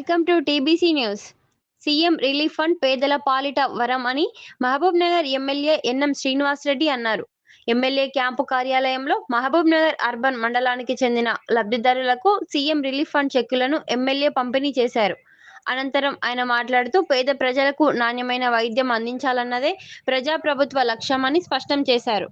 Welcome to TBC news. CM relief fund పేదల పాలిట వరం అని మహబూబ్ నగర్ ఎమ్మెల్యే ఎన్ఎం శ్రీనివాసరెడ్డి అన్నారు. ఎమ్మెల్యే క్యాంపు కార్యాలయంలో మహబూబ్ నగర్ అర్బన్ మండలానికి చెందిన లబ్ధిదారులకు సీఎం రిలీఫ్ ఫండ్ చెక్కులను ఎమ్మెల్యే పంపిణీ చేశారు. అనంతరం ఆయన మాట్లాడుతూ పేద ప్రజలకు నాణ్యమైన వైద్యం అందించాలన్నదే ప్రజాప్రభుత్వ లక్ష్యమని స్పష్టం చేశారు.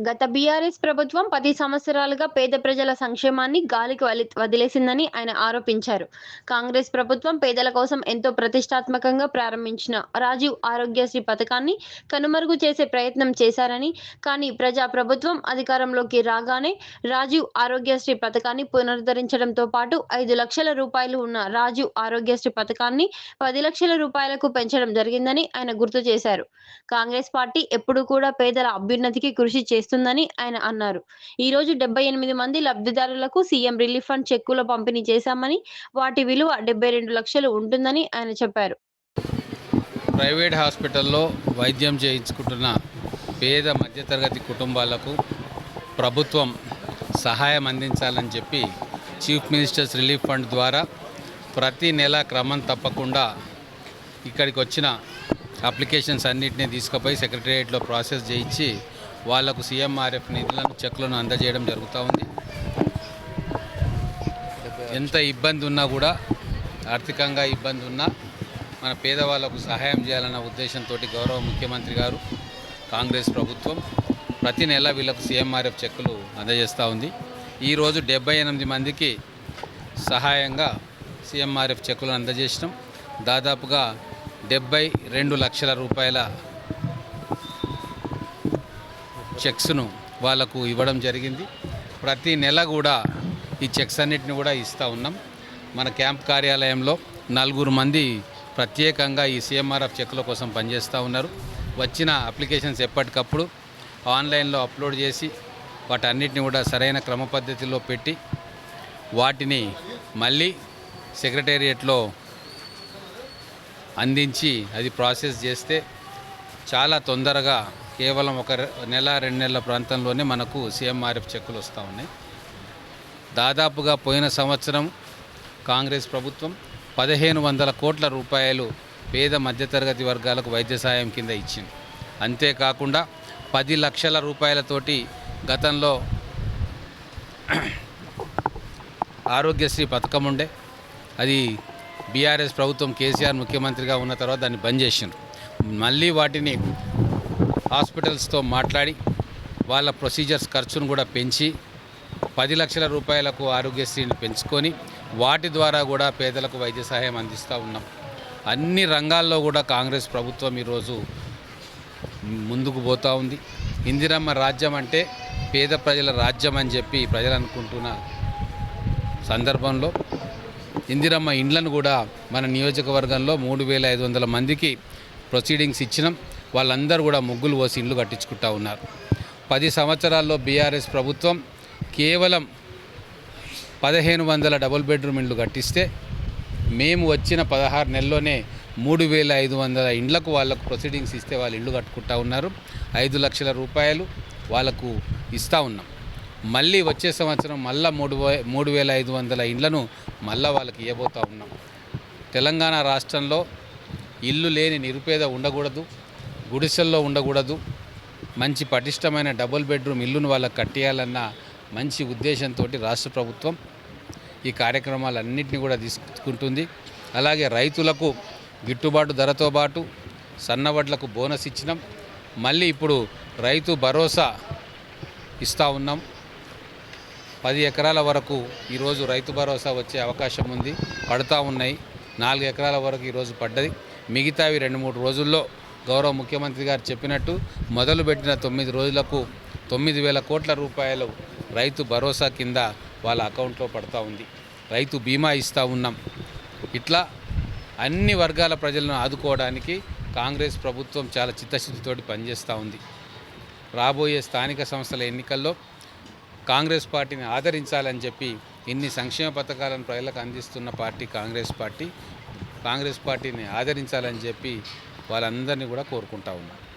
గత బీఆర్ఎస్ ప్రభుత్వం పది సంవత్సరాలుగా పేద ప్రజల సంక్షేమాన్ని గాలికి వలి- వదిలేసిందని ఆయన ఆరోపించారు. కాంగ్రెస్ ప్రభుత్వం పేదల కోసం ఎంతో ప్రతిష్టాత్మకంగా ప్రారంభించిన రాజీవ్ ఆరోగ్యశ్రీ పథకాన్ని కనుమరుగు చేసే ప్రయత్నం చేశారని కానీ ప్రజా ప్రభుత్వం అధికారంలోకి రాగానే రాజీవ్ ఆరోగ్యశ్రీ పథకాన్ని పునరుద్ధరించడంతో పాటు ఐదు లక్షల రూపాయలు ఉన్న రాజీవ్ ఆరోగ్యశ్రీ పథకాన్ని పది లక్షల రూపాయలకు పెంచడం జరిగిందని ఆయన గుర్తు చేశారు. కాంగ్రెస్ పార్టీ ఎప్పుడూ కూడా పేదల అభ్యున్నతికి కృషి చేస్తుందని ఆయన అన్నారు. ఈ రోజు డెబ్బై ఎనిమిది మంది లబ్ధిదారులకు సీఎం రిలీఫ్ ఫండ్ చెక్కుల పంపిణీ చేశామని వాటి విలువ డెబ్బై రెండు లక్షలు ఉంటుందని ఆయన చెప్పారు. ప్రైవేట్ హాస్పిటల్లో వైద్యం చేయించుకుంటున్న పేద మధ్యతరగతి కుటుంబాలకు ప్రభుత్వం సహాయం అందించాలని చెప్పి చీఫ్ మినిస్టర్స్ రిలీఫ్ ఫండ్ ద్వారా ప్రతి నెల క్రమం తప్పకుండా ఇక్కడికి వచ్చిన అప్లికేషన్స్ అన్నింటినీ తీసుకుపోయి సెక్రటేరియట్లో ప్రాసెస్ చేయించి వాళ్ళకు సీఎంఆర్ఎఫ్ నిధులను చెక్లను అందజేయడం జరుగుతూ ఉంది. ఎంత ఇబ్బంది ఉన్నా కూడా ఆర్థికంగా ఇబ్బంది ఉన్నా మన పేదవాళ్ళకు సహాయం చేయాలన్న ఉద్దేశంతో గౌరవ ముఖ్యమంత్రి గారు కాంగ్రెస్ ప్రభుత్వం ప్రతి నెల వీళ్ళకు సీఎంఆర్ఎఫ్ చెక్కులు అందజేస్తూ ఉంది. ఈరోజు డెబ్బై ఎనిమిది మందికి సహాయంగా సీఎంఆర్ఎఫ్ చెక్కులను అందజేసినాం. దాదాపుగా డెబ్బై రెండు లక్షల రూపాయల చెక్స్ను వాళ్ళకు ఇవ్వడం జరిగింది. ప్రతి నెల కూడా ఈ చెక్స్ అన్నిటిని కూడా ఇస్తూ ఉన్నాం. మన క్యాంప్ కార్యాలయంలో నలుగురు మంది ప్రత్యేకంగా ఈ సీఎంఆర్ఎఫ్ చెక్కుల కోసం పనిచేస్తూ ఉన్నారు. వచ్చిన అప్లికేషన్స్ ఎప్పటికప్పుడు ఆన్లైన్లో అప్లోడ్ చేసి వాటన్నిటిని కూడా సరైన క్రమ పద్ధతిలో పెట్టి వాటిని మళ్ళీ సెక్రటేరియట్లో అందించి అది ప్రాసెస్ చేస్తే చాలా తొందరగా కేవలం ఒక నెల రెండు నెలల ప్రాంతంలోనే మనకు సీఎంఆర్ఎఫ్ చెక్కులు వస్తూ ఉన్నాయి. దాదాపుగా పోయిన సంవత్సరం కాంగ్రెస్ ప్రభుత్వం పదిహేను వందల కోట్ల రూపాయలు పేద మధ్యతరగతి వర్గాలకు వైద్య సాయం కింద ఇచ్చింది. అంతేకాకుండా పది లక్షల రూపాయలతోటి గతంలో ఆరోగ్యశ్రీ పథకం ఉండే అది బీఆర్ఎస్ ప్రభుత్వం కేసీఆర్ ముఖ్యమంత్రిగా ఉన్న తర్వాత దాన్ని బంద్ చేసిండ్రు. మళ్ళీ వాటిని హాస్పిటల్స్తో మాట్లాడి వాళ్ళ ప్రొసీజర్స్ ఖర్చును కూడా పెంచి పది లక్షల రూపాయలకు ఆరోగ్యశ్రీని పెంచుకొని వాటి ద్వారా కూడా పేదలకు వైద్య సహాయం అందిస్తూ ఉన్నాం. అన్ని రంగాల్లో కూడా కాంగ్రెస్ ప్రభుత్వం ఈరోజు ముందుకు పోతూ ఉంది. ఇందిరమ్మ రాజ్యం అంటే పేద ప్రజల రాజ్యం అని చెప్పి ప్రజలు అనుకుంటున్న సందర్భంలో ఇందిరమ్మ ఇండ్లను కూడా మన నియోజకవర్గంలో మూడు వేల ఐదు వందల మందికి ప్రొసీడింగ్స్ ఇచ్చినాం. వాళ్ళందరూ కూడా ముగ్గులు పోసి ఇండ్లు కట్టించుకుంటా ఉన్నారు. పది సంవత్సరాల్లో బీఆర్ఎస్ ప్రభుత్వం కేవలం పదిహేను వందల డబుల్ బెడ్రూమ్ ఇండ్లు కట్టిస్తే మేము వచ్చిన పదహారు నెలల్లోనే మూడు వేల ఐదు వందల ఇండ్లకు వాళ్ళకు ప్రొసీడింగ్స్ ఇస్తే వాళ్ళు ఇల్లు కట్టుకుంటా ఉన్నారు. ఐదు లక్షల రూపాయలు వాళ్ళకు ఇస్తూ ఉన్నాం. మళ్ళీ వచ్చే సంవత్సరం మళ్ళా మూడు మూడు వేల ఐదు వందల ఇండ్లను మళ్ళా వాళ్ళకి ఇవ్వబోతూ ఉన్నాం. తెలంగాణ రాష్ట్రంలో ఇల్లు లేని నిరుపేద ఉండకూడదు. గుడిసెల్లో ఉండకూడదు. మంచి పటిష్టమైన డబుల్ బెడ్రూమ్ ఇల్లును వాళ్ళకి కట్టేయాలన్న మంచి ఉద్దేశంతో రాష్ట్ర ప్రభుత్వం ఈ కార్యక్రమాలన్నింటినీ కూడా తీసుకుంటుంది. అలాగే రైతులకు గిట్టుబాటు ధరతో పాటు సన్నవడ్లకు బోనస్ ఇచ్చినాం. మళ్ళీ ఇప్పుడు రైతు భరోసా ఇస్తూ ఉన్నాం. పది ఎకరాల వరకు ఈరోజు రైతు భరోసా వచ్చే అవకాశం ఉంది. పడుతూ ఉన్నాయి. నాలుగు ఎకరాల వరకు ఈరోజు పడ్డది. మిగతావి రెండు మూడు రోజుల్లో గౌరవ ముఖ్యమంత్రి గారు చెప్పినట్టు మొదలుపెట్టిన తొమ్మిది రోజులకు తొమ్మిది వేల కోట్ల రూపాయలు రైతు భరోసా కింద వాళ్ళ అకౌంట్లో పడుతూ ఉంది. రైతు బీమా ఇస్తూ ఉన్నాం. ఇట్లా అన్ని వర్గాల ప్రజలను ఆదుకోవడానికి కాంగ్రెస్ ప్రభుత్వం చాలా చిత్తశుద్ధితోటి పనిచేస్తూ ఉంది. రాబోయే స్థానిక సంస్థల ఎన్నికల్లో కాంగ్రెస్ పార్టీని ఆదరించాలని చెప్పి ఇన్ని సంక్షేమ పథకాలను ప్రజలకు అందిస్తున్న పార్టీ కాంగ్రెస్ పార్టీ. కాంగ్రెస్ పార్టీని ఆదరించాలని చెప్పి వాళ్ళందరినీ కూడా కోరుకుంటా ఉన్నాను